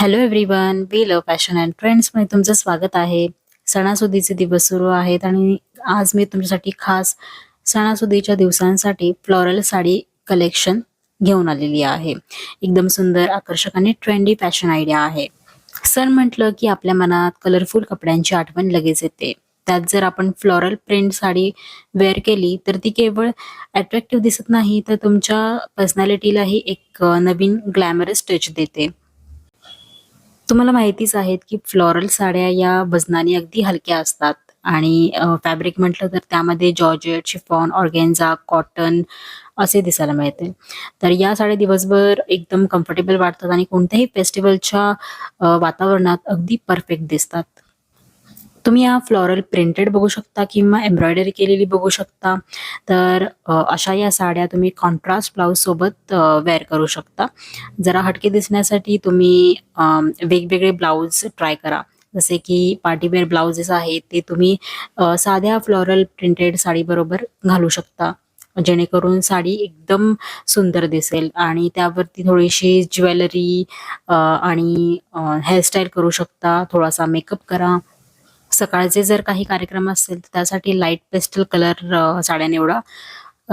Hello everyone we love fashion and ट्रेंड्समध्ये तुमचं स्वागत आहे. सणासुदीचे दिवस सुरू आहेत आणि आज मी तुमच्यासाठी खास सणासुदीच्या दिवसांसाठी फ्लोरल साडी कलेक्शन घेऊन आलेली आहे. एकदम सुंदर आकर्षक आणि ट्रेंडी फॅशन आयडिया आहे. सण म्हटलं की आपल्या मनात कलरफुल कपड्यांची आठवण लगेच येते. त्यात जर आपण फ्लोरल प्रिंट साडी वेअर केली तर ती केवळ अट्रॅक्टिव्ह दिसत नाही तर तुमच्या पर्सनॅलिटीलाही एक नवीन ग्लॅमरस टच देते. तुम्हाला माहितीच आहेत की फ्लोरल साड्या या वजनाने अगदी हलक्या असतात. आणि फॅब्रिक म्हटलं तर त्यामध्ये जॉर्जेट शिफॉन ऑर्गेन्झा कॉटन असे दिसायला मिळते. तर या साड्या दिवसभर एकदम कम्फर्टेबल वाटतात आणि कोणत्याही फेस्टिवलच्या वातावरणात अगदी परफेक्ट दिसतात. तुम्ही या फ्लोरल प्रिंटेड बघू शकता किंवा एम्ब्रॉयडरी केलेली बघू शकता. तर अशा या साड्या तुम्ही कॉन्ट्रास्ट ब्लाऊजसोबत वेअर करू शकता. जरा हटके दिसण्यासाठी तुम्ही वेगवेगळे ब्लाऊज ट्राय करा. जसे की पार्टीवेअर ब्लाउजेस आहेत ते तुम्ही साध्या फ्लॉरल प्रिंटेड साडीबरोबर घालू शकता. जेणेकरून साडी एकदम सुंदर दिसेल आणि त्यावरती थोडीशी ज्वेलरी आणि हेअरस्टाईल करू शकता. थोडासा मेकअप करा. सकाळचे जर काही कार्यक्रम असतील तर त्यासाठी लाइट पेस्टल कलर साड्या निवडा.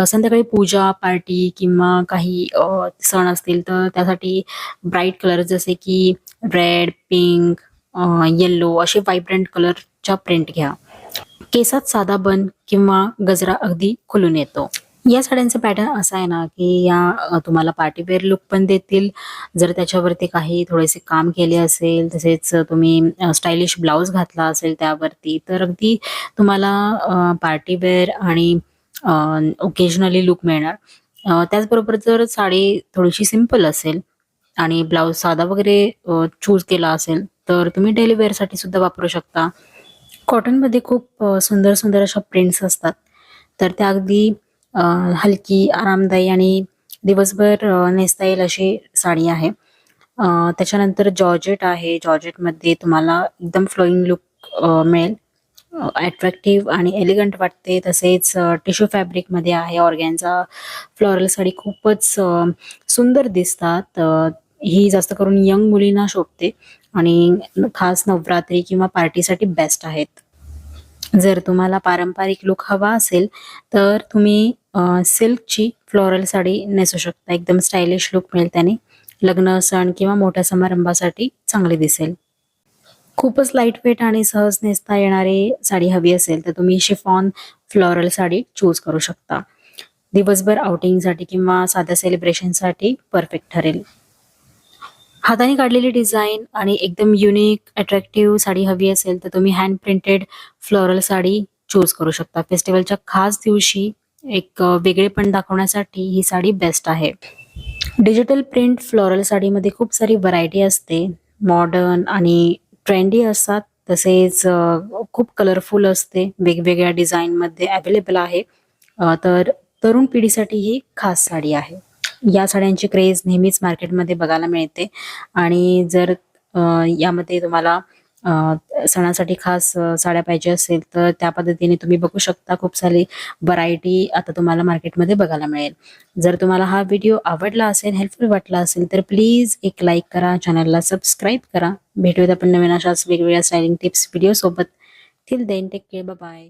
संध्याकाळी पूजा पार्टी किंवा काही सण असतील तर त्यासाठी ब्राईट कलर जसे की रेड पिंक येल्लो असे व्हायब्रंट कलरच्या प्रिंट घ्या. केसात साधा बन किंवा गजरा अगदी खुलून येतो. या साड्यांचं पॅटर्न असं आहे ना की या तुम्हाला पार्टीवेअर लुक पण देतील. जर त्याच्यावरती काही थोडेसे काम केले असेल तसेच तुम्ही स्टायलिश ब्लाऊज घातला असेल त्यावरती तर अगदी तुम्हाला पार्टीवेअर आणि ओकेजनली लुक मिळणार. त्याचबरोबर जर साडी थोडीशी सिंपल असेल आणि ब्लाऊज साधा वगैरे चूज केला असेल तर तुम्ही डेली वेअरसाठी सुद्धा वापरू शकता. कॉटनमध्ये खूप सुंदर सुंदर अशा प्रिंट्स असतात. तर त्या अगदी हलकी आरामदायी आणि दिवसभर नेसता येईल अशी साडी आहे. त्याच्यानंतर जॉर्जेट आहे. जॉर्जेटमध्ये तुम्हाला एकदम फ्लोईंग लुक मिळेल. अट्रॅक्टिव्ह आणि एलिगंट वाटते. तसेच टिश्यू फॅब्रिकमध्ये आहे. ऑर्गॅनचा फ्लोरल साडी खूपच सुंदर दिसतात. ही जास्त करून यंग मुलींना शोभते आणि खास नवरात्री किंवा पार्टीसाठी बेस्ट आहेत. जर तुम्हाला पारंपरिक लुक हवा असेल तर तुम्ही सिल्कची फ्लोरल साडी नेसू शकता. एकदम स्टायलिश लुक मिळेल त्याने. लग्न सण किंवा मोठ्या समारंभासाठी चांगली दिसेल. खूपच लाइट वेट आणि सहज नेसता येणारी साडी हवी असेल तर तुम्ही शिफॉन फ्लोरल साडी चूज करू शकता. दिवसभर आउटिंगसाठी किंवा साध्या सेलिब्रेशनसाठी परफेक्ट ठरेल. हाताने काढलेली डिझाईन आणि एकदम युनिक अट्रॅक्टिव्ह साडी हवी असेल तर तुम्ही hand printed floral sari choose करू शकता. फेस्टिवलच्या खास दिवशी एक वेगळेपण दाखवण्यासाठी ही साडी बेस्ट आहे. डिजिटल प्रिंट फ्लोरल साडीमध्ये खूप सारी व्हरायटी असते. मॉडर्न आणि ट्रेंडी असतात. तसेच खूप कलरफुल असते. वेगवेगळ्या डिझाईनमध्ये अवेलेबल आहे. तर तरुण पिढीसाठी ही खास साडी आहे. या साड्यांची क्रेज नेहमीच मार्केटमध्ये बघायला मिळते. आणि जर यामध्ये तुम्हाला सणासाठी खास साड्या पाहिजे असेल तर त्या पद्धतीने तुम्ही बघू शकता. खूप सारी व्हरायटी आता तुम्हाला मार्केटमध्ये बघायला मिळेल. जर तुम्हाला हा व्हिडिओ आवडला असेल हेल्पफुल वाटला असेल तर प्लीज एक लाईक करा. चॅनलला सबस्क्राईब करा. भेटूयात आपण नवीन अशाच वेगवेगळ्या स्टायलिंग टिप्स व्हिडिओ सोबत. Till then take care bye